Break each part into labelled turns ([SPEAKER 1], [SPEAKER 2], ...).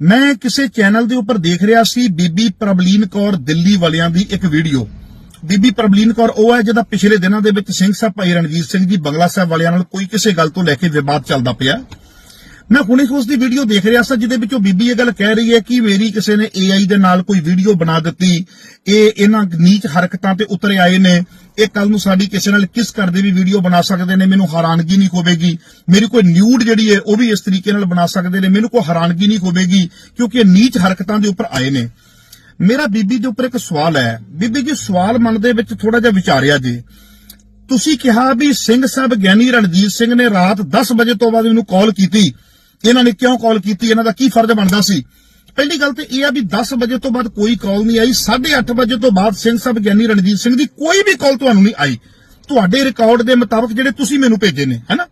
[SPEAKER 1] ਮੈਂ ਕਿਸੇ ਚੈਨਲ ਦੇ ਉੱਪਰ ਦੇਖ ਰਿਹਾ ਸੀ ਬੀਬੀ ਪ੍ਰਬਲੀਨ ਕੌਰ ਦਿੱਲੀ ਵਾਲਿਆਂ ਦੀ ਇੱਕ ਵੀਡੀਓ। ਬੀਬੀ ਪ੍ਰਬਲੀਨ ਕੌਰ, ਉਹ ਹੈ ਜਿਹਦਾ ਪਿਛਲੇ ਦਿਨਾਂ ਦੇ ਵਿੱਚ ਸਿੰਘ ਸਾਹਿਬ ਭਾਈ ਰਣਜੀਤ ਸਿੰਘ ਜੀ, ਬੰਗਲਾ ਸਾਹਿਬ ਵਾਲਿਆਂ ਨਾਲ ਕੋਈ ਕਿਸੇ ਗੱਲ ਤੋਂ ਲੈ ਕੇ ਵਿਵਾਦ ਚੱਲਦਾ ਪਿਆ। ਮੈਂ ਹੁਣੇ ਉਸ ਦੀ ਵੀਡੀਓ ਦੇਖ ਰਿਹਾ ਸੀ, ਜਿਹਦੇ ਵਿੱਚ ਉਹ ਬੀਬੀ ਇਹ ਗੱਲ ਕਹਿ ਰਹੀ ਹੈ ਕਿ ਮੇਰੀ ਕਿਸੇ ਨੇ AI ਦੇ ਨਾਲ ਕੋਈ ਵੀਡੀਓ ਬਣਾ ਦਿੱਤੀ। ਇਹ ਇਹਨਾਂ ਨੀਚ ਹਰਕਤਾਂ ਤੇ ਉਤਰੇ ਆਏ ਨੇ। ਇਹ ਕੱਲ ਨੂੰ ਸਾਡੀ ਕਿਸੇ ਨਾਲ ਕਿਸ ਕਰਦੇ ਵੀ ਵੀਡੀਓ ਬਣਾ ਸਕਦੇ ਨੇ, ਮੈਨੂੰ ਹੈਰਾਨਗੀ ਨਹੀਂ ਹੋਵੇਗੀ। ਮੇਰੀ ਕੋਈ ਨਿਊਡ ਜਿਹੜੀ ਹੈ, ਉਹ ਵੀ ਇਸ ਤਰੀਕੇ ਨਾਲ ਬਣਾ ਸਕਦੇ ਨੇ, ਮੈਨੂੰ ਕੋਈ ਹੈਰਾਨਗੀ ਨਹੀਂ ਹੋਵੇਗੀ, ਕਿਉਂਕਿ ਇਹ ਨੀਚ ਹਰਕਤਾਂ ਦੇ ਉੱਪਰ ਆਏ ਨੇ। ਮੇਰਾ ਬੀਬੀ ਦੇ ਉੱਪਰ ਇੱਕ ਸਵਾਲ ਹੈ। ਬੀਬੀ ਜੀ, ਸਵਾਲ ਮਨ ਦੇ ਵਿੱਚ ਥੋੜਾ ਜਿਹਾ ਵਿਚਾਰਿਆ ਜੀ। ਤੁਸੀਂ ਕਿਹਾ ਵੀ ਸਿੰਘ ਸਾਹਿਬ ਗਿਆਨੀ ਰਣਜੀਤ ਸਿੰਘ ਨੇ ਰਾਤ 10 ਵਜੇ ਤੋਂ ਬਾਅਦ ਮੈਨੂੰ ਕਾਲ ਕੀਤੀ। ਇਹਨਾਂ ਨੇ ਕਿਉਂ ਕਾਲ ਕੀਤੀ, ਇਹਨਾਂ ਦਾ ਕੀ ਫਰਜ਼ ਬਣਦਾ ਸੀ? ਪਹਿਲੀ ਗੱਲ ਤੇ ਇਹ ਆ ਵੀ 10 ਵਜੇ ਤੋਂ ਬਾਅਦ ਕੋਈ ਕਾਲ ਨਹੀਂ ਆਈ। 8:30 ਵਜੇ ਤੋਂ ਬਾਅਦ ਸਿੰਘ ਸਾਹਿਬ ਗਿਆਨੀ ਰਣਜੀਤ ਸਿੰਘ ਦੀ ਕੋਈ ਵੀ ਕਾਲ ਤੁਹਾਨੂੰ ਨਹੀਂ ਆਈ। ਤੁਹਾਡੇ ਰਿਕਾਰਡ ਦੇ ਮੁਤਾਬਕ ਜਿਹੜੇ ਤੁਸੀਂ ਮੈਨੂੰ ਭੇਜੇ ਨੇ ਹੈਨਾ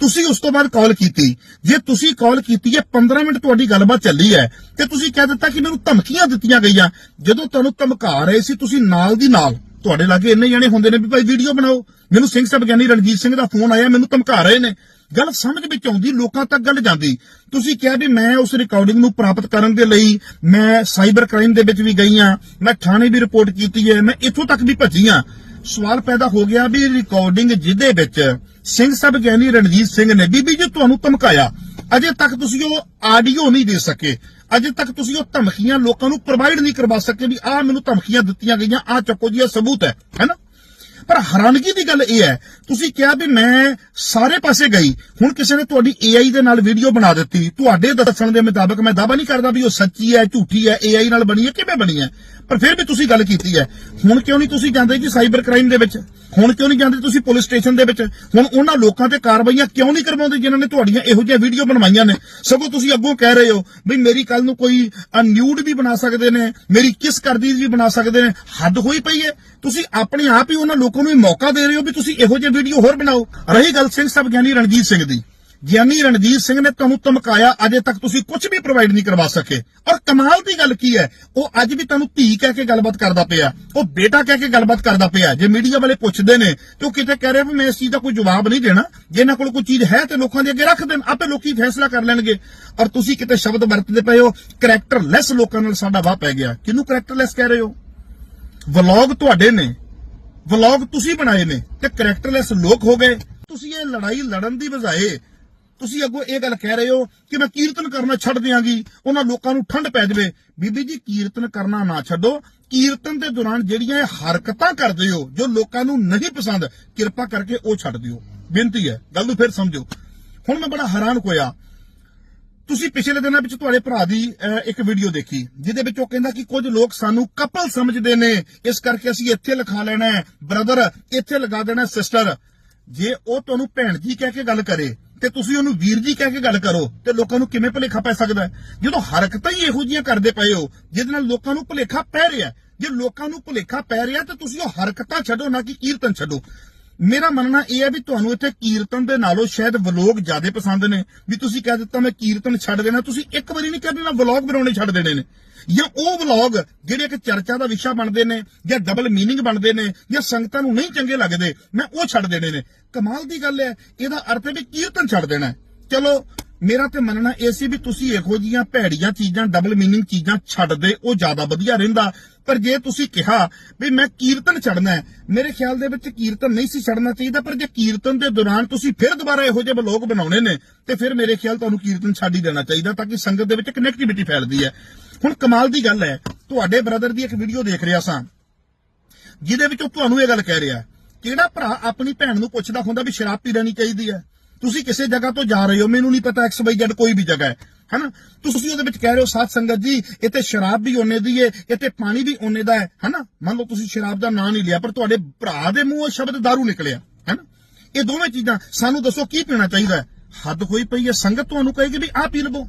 [SPEAKER 1] ਤੁਸੀਂ ਉਸ ਤੋਂ ਬਾਅਦ ਕਾਲ ਕੀਤੀ। ਜੇ ਤੁਸੀਂ ਕਾਲ ਕੀਤੀ ਹੈ 15 ਮਿੰਟ ਤੁਹਾਡੀ ਗੱਲਬਾਤ ਚੱਲੀ ਹੈ, ਤੇ ਤੁਸੀਂ ਕਹਿ ਦਿੱਤਾ ਕਿ ਮੈਨੂੰ ਧਮਕੀਆਂ ਦਿੱਤੀਆਂ ਗਈਆਂ। ਜਦੋਂ ਤੁਹਾਨੂੰ ਧਮਕਾ ਰਹੇ ਸੀ, ਤੁਸੀਂ ਨਾਲ ਦੀ ਨਾਲ, ਤੁਹਾਡੇ ਲਾਗੇ ਇੰਨੇ ਜਣੇ ਹੁੰਦੇ ਨੇ ਵੀ ਭਾਈ ਵੀਡੀਓ ਬਣਾਓ। ਮੈਨੂੰ ਸਿੰਘ ਸਾਹਿਬ ਗਿਆਨੀ ਰਣਜੀਤ ਸਿੰਘ ਦਾ ਫੋਨ ਆਇਆ, ਮੈਨੂੰ ਧਮਕਾ ਰਹੇ ਨੇ। ਗੱਲ ਸਮਝ ਵਿੱਚ ਆਉਂਦੀ, ਲੋਕਾਂ ਤੱਕ ਗੱਲ ਜਾਂਦੀ। ਤੁਸੀਂ ਕਿਹਾ ਵੀ ਮੈਂ ਉਸ ਰਿਕਾਰਡਿੰਗ ਨੂੰ ਪ੍ਰਾਪਤ ਕਰਨ ਦੇ ਲਈ ਮੈਂ ਸਾਈਬਰ ਕ੍ਰਾਈਮ ਦੇ ਵਿੱਚ ਵੀ ਗਈ ਆ ਮੈਂ ਥਾਣੇ ਵੀ ਰਿਪੋਰਟ ਕੀਤੀ ਹੈ, ਮੈਂ ਇੱਥੋਂ ਤੱਕ ਵੀ ਭੱਜੀ ਆ ਸਵਾਲ ਪੈਦਾ ਹੋ ਗਿਆ ਵੀ ਰਿਕਾਰਡਿੰਗ ਜਿਹਦੇ ਵਿੱਚ ਸਿੰਘ ਸਾਹਿਬ ਗਿਆਨੀ ਰਣਜੀਤ ਸਿੰਘ ਨੇ ਬੀਬੀ ਜੀ ਤੁਹਾਨੂੰ ਧਮਕਾਇਆ, ਅਜੇ ਤੱਕ ਤੁਸੀਂ ਉਹ ਆਡੀਓ ਨਹੀਂ ਦੇ ਸਕੇ। ਅਜੇ ਤੱਕ ਤੁਸੀਂ ਉਹ ਧਮਕੀਆਂ ਲੋਕਾਂ ਨੂੰ ਪ੍ਰੋਵਾਈਡ ਨਹੀਂ ਕਰਵਾ ਸਕੇ ਵੀ ਆਹ ਮੈਨੂੰ ਧਮਕੀਆਂ ਦਿੱਤੀਆਂ ਗਈਆਂ, ਆਹ ਚੱਕੋ ਜੀ ਇਹ ਸਬੂਤ ਹੈ ਹੈਨਾ ਪਰ ਹੈਰਾਨਗੀ ਦੀ ਗੱਲ ਇਹ ਹੈ, ਤੁਸੀਂ ਕਿਹਾ ਵੀ ਮੈਂ ਸਾਰੇ ਪਾਸੇ ਗਈ, ਹੁਣ ਕਿਸੇ ਨੇ ਤੁਹਾਡੀ AI ਦੇ ਨਾਲ ਵੀਡੀਓ ਬਣਾ ਦਿੱਤੀ, ਤੁਹਾਡੇ ਦੱਸਣ ਦੇ ਮੁਤਾਬਕ ਮੈਂ ਦਾਅਵਾ ਨਹੀਂ ਕਰਦਾ ਵੀ ਉਹ ਸੱਚੀ ਹੈ, ਝੂਠੀ ਹੈ AI ਨਾਲ ਬਣੀ ਹੈ, ਕਿਵੇਂ ਬਣੀ ਹੈ। ਪਰ ਫਿਰ ਵੀ ਤੁਸੀਂ ਗੱਲ ਕੀਤੀ ਹੈ। ਹੁਣ ਕਿਉਂ ਨਹੀਂ ਤੁਸੀਂ ਜਾਂਦੇ ਜੀ ਸਾਈਬਰ ਕ੍ਰਾਈਮ ਦੇ ਵਿੱਚ? ਹੁਣ ਕਿਉਂ ਨਹੀਂ ਜਾਂਦੇ ਤੁਸੀਂ ਪੁਲਿਸ ਸਟੇਸ਼ਨ ਦੇ ਵਿੱਚ? ਹੁਣ ਉਹਨਾਂ ਲੋਕਾਂ ਤੇ ਕਾਰਵਾਈਆਂ ਕਿਉਂ ਨਹੀਂ ਕਰਵਾਉਂਦੇ ਜਿਨ੍ਹਾਂ ਨੇ ਤੁਹਾਡੀਆਂ ਇਹੋ ਜਿਹੀਆਂ ਵੀਡੀਓ ਬਣਵਾਈਆਂ ਨੇ? ਸਗੋਂ ਤੁਸੀਂ ਅੱਗੋਂ ਕਹਿ ਰਹੇ ਹੋ ਵੀ ਮੇਰੀ ਕੱਲ ਨੂੰ ਕੋਈ ਨਿਊਡ ਵੀ ਬਣਾ ਸਕਦੇ ਨੇ, ਮੇਰੀ ਕਿਸ ਕਰਦੀ ਵੀ ਬਣਾ ਸਕਦੇ ਨੇ? ਹੱਦ ਹੋਈ ਪਈ ਹੈ। ਤੁਸੀਂ ਆਪਣੇ ਆਪ ਹੀ ਉਹਨਾਂ ਲੋਕਾਂ ਨੂੰ ਇਹ ਮੌਕਾ ਦੇ ਰਹੇ ਹੋ ਵੀ ਤੁਸੀਂ ਇਹੋ ਜਿਹੇ ਵੀਡੀਓ ਹੋਰ ਬਣਾਓ। ਰਹੀ ਗੱਲ ਸਿੰਘ ਸਾਹਿਬ ਗਿਆਨੀ ਰਣਜੀਤ ਸਿੰਘ ਦੀ। ਗਿਆਨੀ ਰਣਜੀਤ ਸਿੰਘ ਨੇ ਤੁਹਾਨੂੰ ਧਮਕਾਇਆ, ਅਜੇ ਤੱਕ ਤੁਸੀਂ ਕੁਝ ਵੀ ਪ੍ਰੋਵਾਈਡ ਨਹੀਂ ਕਰਵਾ ਸਕੇ। ਔਰ ਕਮਾਲ ਦੀ ਗੱਲ ਕੀ ਹੈ, ਉਹ ਅੱਜ ਵੀ ਤੁਹਾਨੂੰ ਧੀ ਕਹਿ ਕੇ ਗੱਲਬਾਤ ਕਰਦਾ ਪਿਆ। ਉਹ ਬੇਟਾ ਕਹਿ ਕੇ ਗੱਲਬਾਤ ਕਰਦਾ ਪਿਆ। ਜੇ ਮੀਡੀਆ ਵਾਲੇ ਪੁੱਛਦੇ ਨੇ, ਤੇ ਉਹ ਕਿਤੇ ਕਹਿ ਰਿਹਾ ਵੀ ਮੈਂ ਇਸ ਚੀਜ਼ ਦਾ ਕੋਈ ਜਵਾਬ ਨਹੀਂ ਦੇਣਾ। ਜੇ ਇਹਨਾਂ ਕੋਲ ਕੋਈ ਚੀਜ਼ ਹੈ ਤੇ ਲੋਕਾਂ ਦੇ ਅੱਗੇ ਰੱਖ ਦੇਣ, ਆਪੇ ਲੋਕੀ ਫੈਸਲਾ ਕਰ ਲੈਣਗੇ। ਔਰ ਤੁਸੀਂ ਕਿਤੇ ਸ਼ਬਦ ਵਰਤਦੇ ਪਏ ਹੋ ਕਰੈਕਟਰਲੈਸ ਲੋਕਾਂ ਨਾਲ ਸਾਡਾ ਵਾਹ ਪੈ ਗਿਆ। ਕਿਹਨੂੰ ਕਰੈਕਟਰਲੈਸ ਕਹਿ ਰਹੇ ਹੋ? ਵਲੌਗ ਤੁਹਾਡੇ ਨੇ। ਵਲੌਗ ਤੁਸੀਂ ਬਣਾਏ ਨੇ, ਤੇ ਕਰੈਕਟਰਲੈਸ ਲੋਕ ਹੋ ਗਏ। ਤੁਸੀਂ ਇਹ ਲੜਾਈ ਲੜਨ ਦੀ ਬਜਾਏ ਤੁਸੀਂ ਅੱਗੋਂ ਇਹ ਗੱਲ ਕਹਿ ਰਹੇ ਹੋ ਕਿ ਮੈਂ ਕੀਰਤਨ ਕਰਨਾ ਛੱਡ ਦਿਆਂਗੀ, ਉਹਨਾਂ ਲੋਕਾਂ ਨੂੰ ਠੰਡ ਪੈ ਜਾਵੇ। ਬੀਬੀ ਜੀ, ਕੀਰਤਨ ਕਰਨਾ ਨਾ ਛੱਡੋ। ਕੀਰਤਨ ਦੇ ਦੌਰਾਨ ਜਿਹੜੀਆਂ ਹਰਕਤਾਂ ਕਰਦੇ ਹੋ, ਜੋ ਲੋਕਾਂ ਨੂੰ ਨਹੀਂ ਪਸੰਦ, ਕਿਰਪਾ ਕਰਕੇ ਉਹ ਛੱਡ ਦਿਓ। ਬੇਨਤੀ ਹੈ, ਗੱਲ ਨੂੰ ਫਿਰ ਸਮਝੋ। ਹੁਣ ਮੈਂ ਬੜਾ ਹੈਰਾਨ ਹੋਇਆ। ਤੁਸੀਂ ਪਿਛਲੇ ਦਿਨਾਂ ਵਿੱਚ ਤੁਹਾਡੇ ਭਰਾ ਦੀ ਇੱਕ ਵੀਡੀਓ ਦੇਖੀ, ਜਿਹਦੇ ਵਿੱਚ ਉਹ ਕਹਿੰਦਾ ਕਿ ਕੁਝ ਲੋਕ ਸਾਨੂੰ ਕਪਲ ਸਮਝਦੇ ਨੇ। ਇਸ ਕਰਕੇ ਅਸੀਂ ਇੱਥੇ ਲਿਖਾ ਲੈਣਾ ਹੈ ਬ੍ਰਦਰ ਇੱਥੇ ਲਗਾ ਦੇਣਾ ਸਿਸਟਰ ਜੇ ਉਹ ਤੁਹਾਨੂੰ ਭੈਣ ਜੀ ਕਹਿ ਕੇ ਗੱਲ ਕਰੇ ਤੇ ਤੁਸੀਂ ਉਹਨੂੰ ਵੀਰ ਜੀ ਕਹਿ ਕੇ ਗੱਲ ਕਰੋ ਤੇ ਲੋਕਾਂ ਨੂੰ ਕਿਵੇਂ ਭੁਲੇਖਾ ਪੈ ਸਕਦਾ ਜਦੋਂ ਹਰਕਤਾਂ ਹੀ ਇਹੋ ਜਿਹੀਆਂ ਕਰਦੇ ਪਏ ਹੋ, ਜਿਹਦੇ ਨਾਲ ਲੋਕਾਂ ਨੂੰ ਭੁਲੇਖਾ ਪੈ ਰਿਹਾ ਜੇ ਲੋਕਾਂ ਨੂੰ ਭੁਲੇਖਾ ਪੈ ਰਿਹਾ, ਤੇ ਤੁਸੀਂ ਉਹ ਹਰਕਤਾਂ ਛੱਡੋ, ਨਾ ਕਿ ਕੀਰਤਨ ਛੱਡੋ। ਮੇਰਾ ਮੰਨਣਾ ਇਹ ਹੈ ਵੀ ਤੁਹਾਨੂੰ ਇੱਥੇ ਕੀਰਤਨ ਦੇ ਨਾਲੋਂ ਸ਼ਾਇਦ ਵਲੋਗ ਜ਼ਿਆਦਾ ਪਸੰਦ ਨੇ। ਵੀ ਤੁਸੀਂ ਕਹਿ ਦਿੱਤਾ ਮੈਂ ਕੀਰਤਨ ਛੱਡ ਦੇਣਾ, ਤੁਸੀਂ ਇੱਕ ਵਾਰੀ ਨਹੀਂ ਕਹਿ ਮੈਂ ਵਲੋਗ ਬਣਾਉਣੇ ਛੱਡ ਦੇਣੇ ਨੇ। ਜਾਂ ਉਹ ਵਲੌਗ ਜਿਹੜੇ ਇੱਕ ਚਰਚਾ ਦਾ ਵਿਸ਼ਾ ਬਣਦੇ ਨੇ, ਜਾਂ ਡਬਲ ਮੀਨਿੰਗ ਬਣਦੇ ਨੇ, ਜਾਂ ਸੰਗਤਾਂ ਨੂੰ ਨਹੀਂ ਚੰਗੇ ਲੱਗਦੇ, ਮੈਂ ਉਹ ਛੱਡ ਦੇਣੇ ਨੇ। ਕਮਾਲ ਦੀ ਗੱਲ ਹੈ, ਇਹਦਾ ਅਰਥ ਹੈ ਵੀ ਕੀਰਤਨ ਛੱਡ ਦੇਣਾ। ਚਲੋ ਮੇਰਾ ਤੇ ਮੰਨਣਾ ਇਹ ਸੀ ਵੀ ਤੁਸੀਂ ਇਹੋ ਜੀਆਂ ਭੈੜੀਆਂ ਚੀਜ਼ਾਂ ਡਬਲ ਮੀਨਿੰਗ ਚੀਜ਼ਾਂ ਛੱਡ ਦੇ, ਉਹ ਜ਼ਿਆਦਾ ਵਧੀਆ ਰਹਿੰਦਾ। ਪਰ ਜੇ ਤੁਸੀਂ ਕਿਹਾ ਵੀ ਮੈਂ ਕੀਰਤਨ ਛੱਡਣਾ ਮੇਰੇ ਖਿਆਲ ਦੇ ਵਿੱਚ ਕੀਰਤਨ ਨਹੀਂ ਸੀ ਛੱਡਣਾ ਚਾਹੀਦਾ, ਪਰ ਜੇ ਕੀਰਤਨ ਦੇ ਦੌਰਾਨ ਤੁਸੀਂ ਫਿਰ ਦੁਬਾਰਾ ਇਹੋ ਜਿਹੇ ਵਲੋਗ ਬਣਾਉਣੇ ਨੇ, ਤੇ ਫਿਰ ਮੇਰੇ ਖਿਆਲ ਤੁਹਾਨੂੰ ਕੀਰਤਨ ਛੱਡ ਹੀ ਦੇਣਾ ਚਾਹੀਦਾ, ਤਾਂ ਕਿ ਸੰਗਤ ਦੇ ਵਿੱਚ ਕਨੈਕਟੀਵਿਟੀ ਫੈਲਦੀ ਹੈ। ਹੁਣ ਕਮਾਲ ਦੀ ਗੱਲ ਹੈ, ਤੁਹਾਡੇ ਬ੍ਰਦਰ ਦੀ ਇੱਕ ਵੀਡੀਓ ਦੇਖ ਰਿਹਾ ਸਾਂ, ਜਿਹਦੇ ਵਿੱਚ ਉਹ ਤੁਹਾਨੂੰ ਇਹ ਗੱਲ ਕਹਿ ਰਿਹਾ, ਕਿਹੜਾ ਭਰਾ ਆਪਣੀ ਭੈਣ ਨੂੰ ਪੁੱਛਦਾ ਹੁੰਦਾ ਵੀ ਸ਼ਰਾਬ ਪੀ ਲੈਣੀ ਚਾਹੀਦੀ ਹੈ? ਤੁਸੀਂ ਕਿਸੇ ਜਗ੍ਹਾ ਤੋਂ ਜਾ ਰਹੇ ਹੋ, ਮੈਨੂੰ ਨਹੀਂ ਪਤਾ ਐਕਸ ਵਾਈ ਜ਼ੈਡ ਕੋਈ ਵੀ ਜਗ੍ਹਾ ਹੈ, ਹਨਾ? ਤੁਸੀਂ ਉਹਦੇ ਵਿੱਚ ਕਹਿ ਰਹੇ ਹੋ, ਸਾਧ ਸੰਗਤ ਜੀ, ਇੱਥੇ ਸ਼ਰਾਬ ਵੀ ਓਨੇ ਦੀ ਹੈ ਇੱਥੇ ਪਾਣੀ ਵੀ ਓਨੇ ਦਾ ਹੈ, ਹਨਾ? ਮੰਨ ਲਓ ਤੁਸੀਂ ਸ਼ਰਾਬ ਦਾ ਨਾਂ ਨਹੀਂ ਲਿਆ, ਪਰ ਤੁਹਾਡੇ ਭਰਾ ਦੇ ਮੂੰਹੋਂ ਸ਼ਬਦ दारू ਨਿਕਲਿਆ, ਹਨਾ? ਇਹ ਦੋਵੇਂ ਚੀਜ਼ਾਂ ਸਾਨੂੰ ਦੱਸੋ ਕੀ ਪੀਣਾ ਚਾਹੀਦਾ ਹੈ? ਹੱਦ ਹੋਈ ਪਈ ਹੈ, ਸੰਗਤ ਤੁਹਾਨੂੰ ਕਹੇਗੀ ਵੀ ਆਹ ਪੀ ਲਵੋ।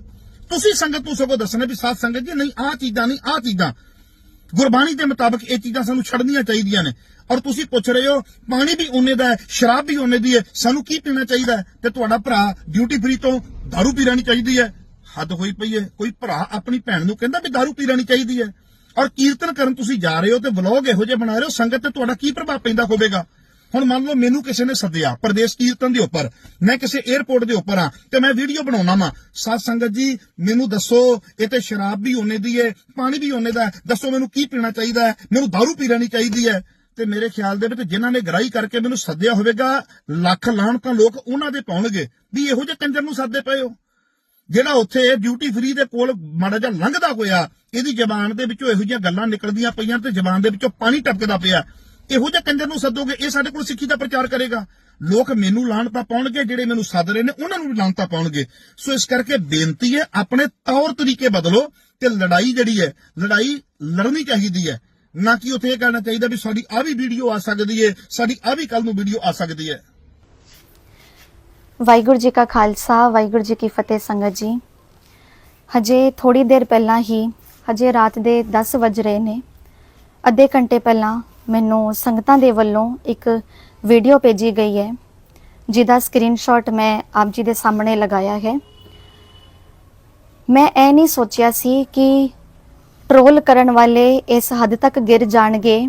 [SPEAKER 1] ਤੁਸੀਂ ਸੰਗਤ ਨੂੰ ਸਗੋਂ ਦੱਸਣਾ ਵੀ ਸਾਧ ਸੰਗਤ ਜੀ, ਨਹੀਂ, ਆਹ ਚੀਜ਼ਾਂ ਨਹੀਂ, ਆਹ ਚੀਜ਼ਾਂ। ਗੁਰਬਾਣੀ ਦੇ ਮੁਤਾਬਕ ਇਹ ਚੀਜ਼ਾਂ ਸਾਨੂੰ ਛੱਡਣੀਆਂ ਚਾਹੀਦੀਆਂ ਨੇ ਔਰ ਤੁਸੀਂ ਪੁੱਛ ਰਹੇ ਹੋ ਪਾਣੀ ਵੀ ਉਹਨੇ ਦਾ ਹੈ ਸ਼ਰਾਬ ਵੀ ਉਹਨੇ ਦੀ ਹੈ ਸਾਨੂੰ ਕੀ ਪੀਣਾ ਚਾਹੀਦਾ ਹੈ ਤੇ ਤੁਹਾਡਾ ਭਰਾ ਡਿਊਟੀ ਫ੍ਰੀ ਤੋਂ दारू ਪੀ ਲੈਣੀ ਚਾਹੀਦੀ ਹੈ ਹੱਦ ਹੋਈ ਪਈ ਹੈ ਕੋਈ ਭਰਾ ਆਪਣੀ ਭੈਣ ਨੂੰ ਕਹਿੰਦਾ ਵੀ दारू ਪੀ ਲੈਣੀ ਚਾਹੀਦੀ ਹੈ ਔਰ ਕੀਰਤਨ ਕਰਨ ਤੁਸੀਂ ਜਾ ਰਹੇ ਹੋ ਤੇ ਵਲੌਗ ਇਹੋ ਜਿਹੇ ਬਣਾ ਰਹੇ ਹੋ ਸੰਗਤ ਤੇ ਤੁਹਾਡਾ ਕੀ ਪ੍ਰਭਾਵ ਪੈਂਦਾ ਹੋਵੇਗਾ ਹੁਣ ਮੰਨ ਲਓ ਮੈਨੂੰ ਕਿਸੇ ਨੇ ਸੱਦਿਆ ਪ੍ਰਦੇਸ਼ ਕੀਰਤਨ ਦੇ ਉੱਪਰ, ਮੈਂ ਕਿਸੇ 에ਅਰਪੋਰਟ ਦੇ ਉੱਪਰ ਆ ਤੇ ਮੈਂ ਵੀਡੀਓ ਬਣਾਉਣਾ ਵਾ। ਸਾਧ ਸੰਗਤ ਜੀ, ਮੈਨੂੰ ਦੱਸੋ, ਇਹ ਤੇ ਸ਼ਰਾਬ ਵੀ ਉਹਨੇ ਦੀ ਹੈ ਪਾਣੀ ਵੀ ਉਹਨੇ ਦਾ ਦੱਸੋ ਮੈਨੂੰ ਕੀ ਪੀਣਾ ਚਾਹੀਦਾ ਹੈ ਮੈਨੂੰ दारू ਪੀਣਾ ਨਹੀਂ ਚਾਹੀਦੀ ਹੈ ਤੇ ਮੇਰੇ ਖਿਆਲ ਦੇ ਵਿੱਚ ਜਿਨ੍ਹਾਂ ਨੇ ਗ੍ਰਾਈ ਕਰਕੇ ਮੈਨੂੰ ਸੱਦਿਆ ਹੋਵੇਗਾ, ਲੱਖ ਲਾਣ ਤਾਂ ਲੋਕ ਉਹਨਾਂ ਦੇ ਪਾਉਣਗੇ, ਵੀ ਇਹੋ ਜਿਹੇ ਕੰਜਰ ਨੂੰ ਸੱਦੇ ਪਏ ਹੋ। ਜਿਹੜਾ ਉੱਥੇ ਡਿਊਟੀ ਫਰੀ ਦੇ ਕੋਲ ਮਾੜਾ ਜਿਹਾ ਲੰਘਦਾ ਹੋਇਆ, ਇਹਦੀ ਜ਼ਬਾਨ ਦੇ ਵਿੱਚੋਂ ਇਹੋ ਜਿਹੀਆਂ ਗੱਲਾਂ ਨਿਕਲਦੀਆਂ ਪਈਆਂ ਤੇ ਜ਼ਬਾਨ ਦੇ ਵਿੱਚੋਂ ਪਾਣੀ ਟਪਕਦਾ ਪਿਆ। ਇਹੋ ਜਿਹੇ ਕੰਜਰ ਨੂੰ ਸੱਦੋਗੇ, ਇਹ ਸਾਡੇ ਕੋਲ ਸਿੱਖੀ ਦਾ ਪ੍ਰਚਾਰ ਕਰੇਗਾ। ਲੋਕ ਮੈਨੂੰ ਲਾਣਤਾ ਪਾਉਣਗੇ, ਜਿਹੜੇ ਮੈਨੂੰ ਸੱਦ ਰਹੇ ਨੇ, ਉਹਨਾਂ ਨੂੰ ਵੀ ਲਾਣਤਾ ਪਾਉਣਗੇ। ਸੋ ਇਸ ਕਰਕੇ ਬੇਨਤੀ ਹੈ, ਆਪਣੇ ਤੌਰ ਤਰੀਕੇ ਬਦਲੋ ਤੇ ਲੜਾਈ ਜਿਹੜੀ ਹੈ, ਲੜਾਈ ਲੜਨੀ ਚਾਹੀਦੀ ਹੈ। ਨਾ ਕਿ ਉੱਥੇ ਇਹ ਕਹਿਣਾ ਚਾਹੀਦਾ ਵੀ ਸਾਡੀ ਆ ਵੀ ਵੀਡੀਓ ਆ ਸਕਦੀ ਹੈ, ਸਾਡੀ ਆ ਵੀ ਕੱਲ ਨੂੰ ਵੀਡੀਓ ਆ ਸਕਦੀ ਹੈ।
[SPEAKER 2] ਵਾਹਿਗੁਰੂ ਜੀ ਕਾ ਖਾਲਸਾ, ਵਾਹਿਗੁਰੂ ਜੀ ਕੀ ਫਤਿਹ ਸੰਗਤ ਜੀ। ਹਜੇ ਥੋੜੀ ਦੇਰ ਪਹਿਲਾਂ ਹੀ, ਹਜੇ ਰਾਤ ਦੇ 10 ਵਜ ਰਹੇ ਨੇ, ਅੱਧੇ ਘੰਟੇ ਪਹਿਲਾਂ ਮੈਨੂੰ ਸੰਗਤਾਂ ਦੇ ਵੱਲੋਂ ਇੱਕ ਵੀਡੀਓ ਭੇਜੀ ਗਈ ਹੈ, ਜਿਹਦਾ ਸਕਰੀਨਸ਼ਾਟ ਮੈਂ ਆਪ ਜੀ ਦੇ ਸਾਹਮਣੇ ਲਗਾਇਆ ਹੈ। ਮੈਂ ਇਹ ਨਹੀਂ ਸੋਚਿਆ ਸੀ ਕਿ ਟਰੋਲ ਕਰਨ ਵਾਲੇ ਇਸ ਹੱਦ ਤੱਕ ਗਿਰ ਜਾਣਗੇ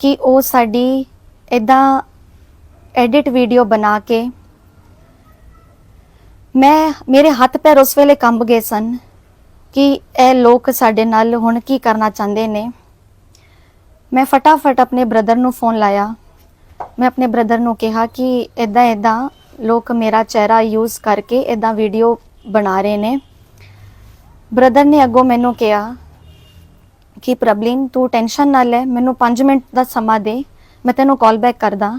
[SPEAKER 2] ਕਿ ਉਹ ਸਾਡੀ ਇਦਾਂ ਐਡਿਟ ਵੀਡੀਓ ਬਣਾ ਕੇ ਮੈਂ ਮੇਰੇ ਹੱਥ ਪੈਰ ਉਸ ਵੇਲੇ ਕੰਬ ਗਏ ਸਨ ਕਿ ਇਹ ਲੋਕ ਸਾਡੇ ਨਾਲ ਹੁਣ ਕੀ ਕਰਨਾ ਚਾਹੁੰਦੇ ਨੇ। ਮੈਂ ਫਟਾਫਟ ਆਪਣੇ ਬ੍ਰਦਰ ਨੂੰ ਫੋਨ ਲਾਇਆ। ਮੈਂ ਆਪਣੇ ਬ੍ਰਦਰ ਨੂੰ ਕਿਹਾ ਕਿ ਇਦਾਂ ਇਦਾਂ ਲੋਕ ਮੇਰਾ ਚਿਹਰਾ ਯੂਜ਼ ਕਰਕੇ ਇਦਾਂ ਵੀਡੀਓ ਬਣਾ ਰਹੇ ਨੇ। ਬ੍ਰਦਰ ਨੇ ਅੱਗੋਂ ਮੈਨੂੰ ਕਿਹਾ ਕਿ, ਪ੍ਰਬਲਿਨ, ਤੂੰ ਟੈਨਸ਼ਨ ਨਾ ਲੈ, ਮੈਨੂੰ 5 ਮਿੰਟ ਦਾ ਸਮਾਂ ਦੇ, ਮੈਂ ਤੈਨੂੰ ਕਾਲ ਬੈਕ ਕਰਦਾ।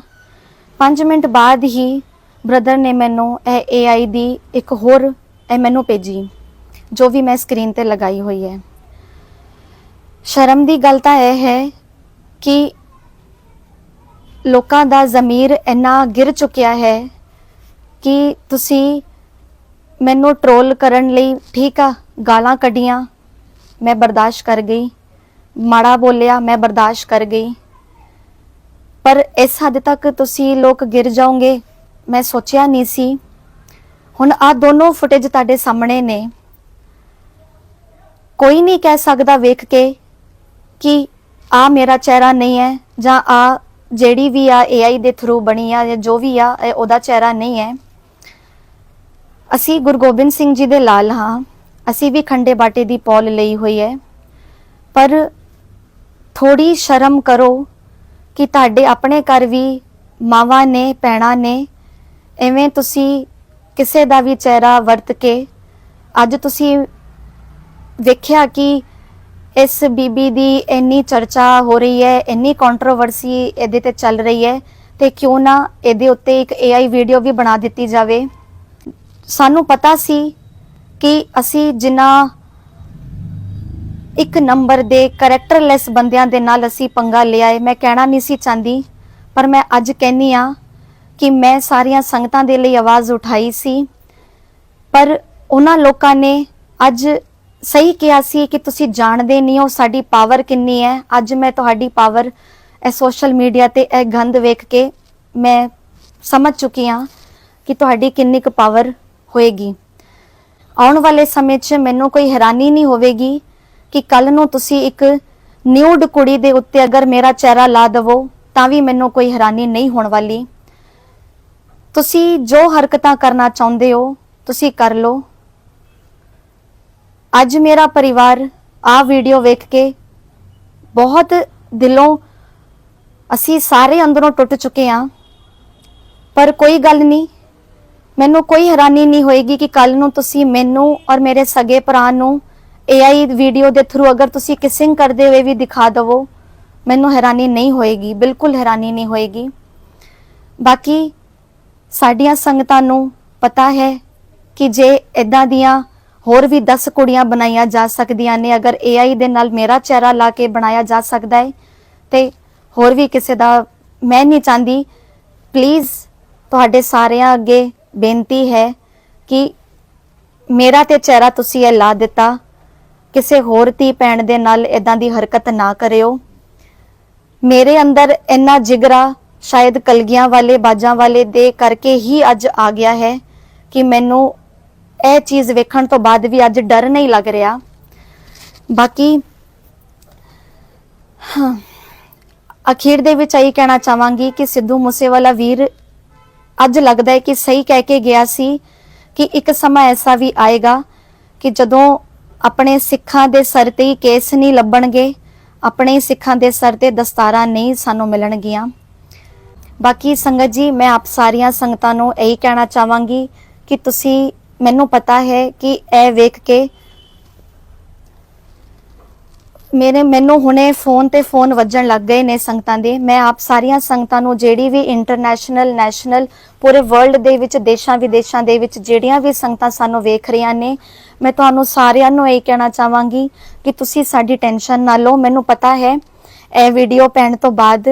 [SPEAKER 2] 5 ਮਿੰਟ ਬਾਅਦ ਹੀ ਬ੍ਰਦਰ ਨੇ ਮੈਨੂੰ ਇਹ AI ਦੀ ਇੱਕ ਹੋਰ ਇਹ ਮੈਨੂੰ ਭੇਜੀ, ਜੋ ਵੀ ਮੈਂ ਸਕਰੀਨ ਤੇ ਲਗਾਈ ਹੋਈ ਹੈ। ਸ਼ਰਮ ਦੀ ਗੱਲ ਤਾਂ ਇਹ ਹੈ ਕਿ ਲੋਕਾਂ ਦਾ ਜ਼ਮੀਰ ਇੰਨਾ ਗਿਰ ਚੁੱਕਿਆ ਹੈ ਕਿ ਤੁਸੀਂ ਮੈਨੂੰ ਟ੍ਰੋਲ ਕਰਨ ਲਈ ਠੀਕ ਆ, ਗਾਲਾਂ ਕੱਢੀਆਂ, ਮੈਂ ਬਰਦਾਸ਼ਤ ਕਰ ਗਈ। ਮਾੜਾ ਬੋਲਿਆ, ਮੈਂ ਬਰਦਾਸ਼ਤ ਕਰ ਗਈ। ਪਰ ਇਸ ਹੱਦ ਤੱਕ ਤੁਸੀਂ ਲੋਕ ਗਿਰ ਜਾਓਗੇ, ਮੈਂ ਸੋਚਿਆ ਨਹੀਂ ਸੀ। ਹੁਣ ਆ ਦੋਨੋਂ ਫੁਟੇਜ ਤੁਹਾਡੇ ਸਾਹਮਣੇ ਨੇ। ਕੋਈ ਨਹੀਂ ਕਹਿ ਸਕਦਾ ਵੇਖ ਕੇ ਕਿ ਆ ਮੇਰਾ ਚਿਹਰਾ ਨਹੀਂ ਹੈ ਜਾਂ ਆ ਜਿਹੜੀ ਵੀ ਆ AI ਦੇ ਥਰੂ ਬਣੀ ਆ ਜਾਂ ਜੋ ਵੀ ਆ, ਇਹ ਉਹਦਾ ਚਿਹਰਾ ਨਹੀਂ ਹੈ। ਅਸੀਂ ਗੁਰੂ ਗੋਬਿੰਦ ਸਿੰਘ ਜੀ ਦੇ ਲਾਲ ਹਾਂ। ਅਸੀਂ ਵੀ ਖੰਡੇ ਬਾਟੇ ਦੀ ਪੌਲ ਲਈ ਹੋਈ ਹੈ। ਪਰ ਥੋੜੀ ਸ਼ਰਮ ਕਰੋ ਕਿ ਤੁਹਾਡੇ ਆਪਣੇ ਘਰ ਵੀ ਮਾਵਾਂ ਨੇ ਪੈਣਾ ਨੇ ਐਵੇਂ ਤੁਸੀਂ ਕਿਸੇ ਦਾ ਵੀ ਚਿਹਰਾ ਵਰਤ ਕੇ ਅੱਜ ਤੁਸੀਂ ਵੇਖਿਆ ਕਿ ਇਸ ਬੀਬੀ ਦੀ ਇੰਨੀ ਚਰਚਾ ਹੋ ਰਹੀ ਹੈ, ਇੰਨੀ ਕੰਟਰੋਵਰਸੀ ਇਹਦੇ ਤੇ ਚੱਲ ਰਹੀ ਹੈ ਤੇ ਕਿਉਂ ਨਾ ਇਹਦੇ ਉੱਤੇ ਇੱਕ AI ਵੀਡੀਓ ਵੀ ਬਣਾ ਦਿੱਤੀ ਜਾਵੇ। ਸਾਨੂੰ ਪਤਾ ਸੀ ਕਿ ਅਸੀਂ ਜਿੰਨਾ ਇੱਕ ਨੰਬਰ ਦੇ ਕੈਰੈਕਟਰਲੈਸ ਬੰਦਿਆਂ ਦੇ ਨਾਲ ਅਸੀਂ ਪੰਗਾ ਲਿਆ ਹੈ, ਮੈਂ ਕਹਿਣਾ ਨਹੀਂ ਸੀ ਚਾਹੁੰਦੀ, ਪਰ ਮੈਂ ਅੱਜ ਕਹਿੰਨੀ ਆ ਕਿ ਮੈਂ ਸਾਰੀਆਂ ਸੰਗਤਾਂ ਦੇ ਲਈ ਆਵਾਜ਼ ਉਠਾਈ ਸੀ, ਪਰ ਉਹਨਾਂ ਲੋਕਾਂ ਨੇ ਅੱਜ ਸਹੀ ਕਿਹਾ ਸੀ ਕਿ ਤੁਸੀਂ ਜਾਣਦੇ ਨਹੀਂ ਹੋ ਸਾਡੀ ਪਾਵਰ ਕਿੰਨੀ ਹੈ। ਅੱਜ ਮੈਂ ਤੁਹਾਡੀ ਪਾਵਰ ਇਹ ਸੋਸ਼ਲ ਮੀਡੀਆ ਤੇ ਇਹ ਗੰਦ ਵੇਖ ਕੇ ਮੈਂ ਸਮਝ ਚੁੱਕੀ ਹਾਂ ਕਿ ਤੁਹਾਡੀ ਕਿੰਨੀ ਕੁ ਪਾਵਰ ਹੋਏਗੀ। ਆਉਣ ਵਾਲੇ ਸਮੇਂ 'ਚ ਮੈਨੂੰ ਕੋਈ ਹੈਰਾਨੀ ਨਹੀਂ ਹੋਵੇਗੀ ਕਿ ਕੱਲ ਨੂੰ ਤੁਸੀਂ ਇੱਕ ਨਿਊਡ ਕੁੜੀ ਦੇ ਉੱਤੇ ਅਗਰ ਮੇਰਾ ਚਿਹਰਾ ਲਾ ਦਵੋ, ਤਾਂ ਵੀ ਮੈਨੂੰ ਕੋਈ ਹੈਰਾਨੀ ਨਹੀਂ ਹੋਣ ਵਾਲੀ। ਤੁਸੀਂ ਜੋ ਹਰਕਤਾਂ ਕਰਨਾ ਚਾਹੁੰਦੇ ਹੋ, ਤੁਸੀਂ ਕਰ ਲਓ। ਅੱਜ ਮੇਰਾ ਪਰਿਵਾਰ ਆ ਵੀਡੀਓ ਵੇਖ ਕੇ ਬਹੁਤ ਦਿਲੋਂ ਅਸੀਂ ਸਾਰੇ ਅੰਦਰੋਂ ਟੁੱਟ ਚੁੱਕੇ ਹਾਂ। ਪਰ ਕੋਈ ਗੱਲ ਨਹੀਂ, ਮੈਨੂੰ ਕੋਈ ਹੈਰਾਨੀ ਨਹੀਂ ਹੋਏਗੀ ਕਿ ਕੱਲ ਨੂੰ ਤੁਸੀਂ ਮੈਨੂੰ ਔਰ ਮੇਰੇ ਸਗੇ ਭਰਾ ਨੂੰ AI ਵੀਡੀਓ ਦੇ ਥਰੂ ਅਗਰ ਤੁਸੀਂ ਕਿਸਿੰਗ ਕਰਦੇ ਹੋਏ ਵੀ ਦਿਖਾ ਦਵੋ, ਮੈਨੂੰ ਹੈਰਾਨੀ ਨਹੀਂ ਹੋਏਗੀ, ਬਿਲਕੁਲ ਹੈਰਾਨੀ ਨਹੀਂ ਹੋਏਗੀ। ਬਾਕੀ ਸਾਡੀਆਂ ਸੰਗਤਾਂ ਨੂੰ ਪਤਾ ਹੈ ਕਿ ਜੇ ਇਦਾਂ ਦੀਆਂ ਹੋਰ ਵੀ 10 ਕੁੜੀਆਂ ਬਣਾਈਆਂ ਜਾ ਸਕਦੀਆਂ ਨੇ। ਅਗਰ AI ਦੇ ਨਾਲ ਮੇਰਾ ਚਿਹਰਾ ਲਾ ਕੇ ਬਣਾਇਆ ਜਾ ਸਕਦਾ ਹੈ ਤੇ ਹੋਰ ਵੀ ਕਿਸੇ ਦਾ ਮੈਂ ਨਹੀਂ ਚਾਹੁੰਦੀ। ਪਲੀਜ਼ ਤੁਹਾਡੇ ਸਾਰਿਆਂ ਅੱਗੇ ਬੇਨਤੀ ਹੈ ਕਿ ਮੇਰਾ ਤੇ ਚਿਹਰਾ ਤੁਸੀਂ ਇਹ ਲਾ ਦਿੱਤਾ। ਕਿਸੇ ਹੋਰ ਧੀ ਭੈਣ ਦੇ ਨਾਲ ਇਦਾਂ ਦੀ ਹਰਕਤ ਨਾ ਕਰਿਓ। ਮੇਰੇ ਅੰਦਰ ਇੰਨਾ ਜਿਗਰਾ ਸ਼ਾਇਦ ਕਲਗੀਆਂ ਵਾਲੇ ਬਾਜਾਂ ਵਾਲੇ ਦੇ ਕਰਕੇ ਹੀ ਅੱਜ ਆ ਗਿਆ ਹੈ ਕਿ ਮੈਨੂੰ ਇਹ ਚੀਜ਼ ਵੇਖਣ ਤੋਂ ਬਾਅਦ ਵੀ ਅੱਜ ਡਰ ਨਹੀਂ ਲੱਗ ਰਿਹਾ। ਬਾਕੀ, ਹਾਂ, ਅਖੀਰ ਦੇ ਵਿੱਚ ਇਹੀ ਕਹਿਣਾ ਚਾਹਾਂਗੀ ਕਿ ਸਿੱਧੂ ਮੂਸੇਵਾਲਾ ਵੀਰ ਅੱਜ ਲੱਗਦਾ ਹੈ ਕਿ ਸਹੀ ਕਹਿ ਕੇ ਗਿਆ ਸੀ ਕਿ ਇੱਕ ਸਮਾਂ ਐਸਾ ਵੀ ਆਏਗਾ ਕਿ ਜਦੋਂ ਆਪਣੇ ਸਿੱਖਾਂ ਦੇ ਸਰ ਤੇ ਹੀ ਕੇਸ ਨਹੀਂ ਲੱਭਣਗੇ, ਆਪਣੇ ਸਿੱਖਾਂ ਦੇ ਸਰ ਤੇ ਦਸਤਾਰਾਂ ਨਹੀਂ ਸਾਨੂੰ ਮਿਲਣਗੀਆਂ। ਬਾਕੀ ਸੰਗਤ ਜੀ, ਮੈਂ ਆਪ ਸਾਰੀਆਂ ਸੰਗਤਾਂ ਨੂੰ ਇਹੀ ਕਹਿਣਾ ਚਾਹਾਂਗੀ ਕਿ ਤੁਸੀਂ ਮੈਨੂੰ ਪਤਾ ਹੈ ਕਿ ਇਹ ਵੇਖ ਕੇ ਮੇਰੇ ਮੈਨੂੰ ਹੁਣੇ ਫੋਨ ਤੇ ਫੋਨ ਵੱਜਣ ਲੱਗ ਗਏ ਨੇ ਸੰਗਤਾਂ ਦੇ। ਮੈਂ ਆਪ ਸਾਰੀਆਂ ਸੰਗਤਾਂ ਨੂੰ ਜਿਹੜੀ ਵੀ ਇੰਟਰਨੈਸ਼ਨਲ ਨੈਸ਼ਨਲ ਪੂਰੇ ਵਰਲਡ ਦੇ ਵਿੱਚ, ਦੇਸ਼ਾਂ ਵਿਦੇਸ਼ਾਂ ਦੇ ਵਿੱਚ ਜਿਹੜੀਆਂ ਵੀ ਸੰਗਤਾਂ ਸਾਨੂੰ ਵੇਖ ਰਹੀਆਂ ਨੇ, ਮੈਂ ਤੁਹਾਨੂੰ ਸਾਰਿਆਂ ਨੂੰ ਇਹ ਕਹਿਣਾ ਚਾਹਾਂਗੀ ਕਿ ਤੁਸੀਂ ਸਾਡੀ ਟੈਨਸ਼ਨ ਨਾ ਲਓ। ਮੈਨੂੰ ਪਤਾ ਹੈ, ਇਹ ਵੀਡੀਓ ਪੈਣ ਤੋਂ ਬਾਅਦ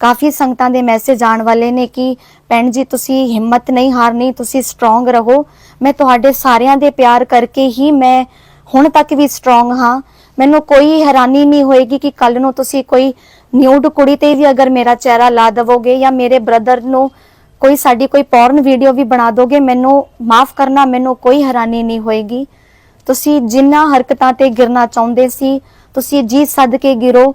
[SPEAKER 2] ਕਾਫੀ ਸੰਗਤਾਂ ਦੇ ਮੈਸੇਜ ਆਉਣ ਵਾਲੇ ਨੇ ਕਿ ਭੈਣ ਜੀ, ਤੁਸੀਂ ਹਿੰਮਤ ਨਹੀਂ ਹਾਰਨੀ, ਤੁਸੀਂ ਸਟਰੋਂਗ ਰਹੋ। ਮੈਂ ਤੁਹਾਡੇ ਸਾਰਿਆਂ ਦੇ ਪਿਆਰ ਕਰਕੇ ਹੀ ਮੈਂ ਹੁਣ ਤੱਕ ਵੀ ਸਟਰੋਂਗ ਹਾਂ। ਮੈਨੂੰ ਕੋਈ ਹੈਰਾਨੀ ਨਹੀਂ ਹੋਏਗੀ ਕਿ ਕੱਲ ਨੂੰ ਤੁਸੀਂ ਕੋਈ ਨਿਊਡ ਕੁੜੀ ਤੇ ਵੀ ਅਗਰ ਮੇਰਾ ਚਿਹਰਾ ਲਾ ਦਵੋਗੇ ਜਾਂ ਮੇਰੇ ਬ੍ਰਦਰ ਨੂੰ ਕੋਈ ਸਾਡੀ ਕੋਈ ਪੋਰਨ ਵੀਡੀਓ ਵੀ ਬਣਾ ਦੋਗੇ, ਮੈਨੂੰ ਮਾਫ ਕਰਨਾ, ਮੈਨੂੰ ਕੋਈ ਹੈਰਾਨੀ ਨਹੀਂ ਹੋਏਗੀ। ਤੁਸੀਂ ਜਿੰਨਾ ਹਰਕਤਾਂ ਤੇ ਗਿਰਨਾ ਚਾਹੁੰਦੇ ਸੀ, ਤੁਸੀਂ ਜੀ ਸੱਦ ਕੇ ਗਿਰੋ।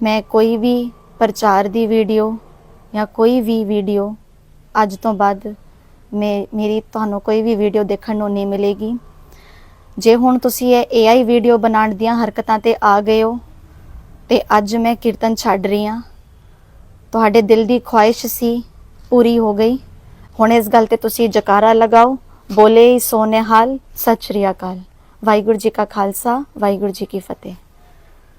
[SPEAKER 2] ਮੈਂ ਕੋਈ ਵੀ ਪ੍ਰਚਾਰ ਦੀ ਵੀਡੀਓ ਜਾਂ ਕੋਈ ਵੀ ਵੀਡੀਓ ਅੱਜ ਤੋਂ ਬਾਅਦ ਮੈਂ, ਮੇਰੀ ਤੁਹਾਨੂੰ ਕੋਈ ਵੀ ਵੀਡੀਓ ਦੇਖਣ ਨੂੰ ਨਹੀਂ ਮਿਲੇਗੀ। ਜੇ ਹੁਣ ਤੁਸੀਂ ਇਹ AI ਵੀਡੀਓ ਬਣਾਉਣ ਦੀਆਂ ਹਰਕਤਾਂ ਤੇ ਆ ਗਏ ਹੋ ਤੇ ਅੱਜ ਮੈਂ ਕੀਰਤਨ ਛੱਡ ਰਹੀ ਹਾਂ, ਤੁਹਾਡੇ ਦਿਲ ਦੀ ਖੁਆਇਸ਼ ਸੀ ਪੂਰੀ ਹੋ ਗਈ। ਹੁਣ ਇਸ ਗੱਲ ਤੇ ਤੁਸੀਂ ਜਕਾਰਾ ਲਗਾਓ। ਬੋਲੇ ਸੋਨੇਹਾਲ ਸਤਿ ਸ਼੍ਰੀ ਅਕਾਲ। ਵਾਹਿਗੁਰੂ ਜੀ ਕਾ ਖਾਲਸਾ, ਵਾਹਿਗੁਰੂ ਜੀ ਕੀ ਫਤਿਹ।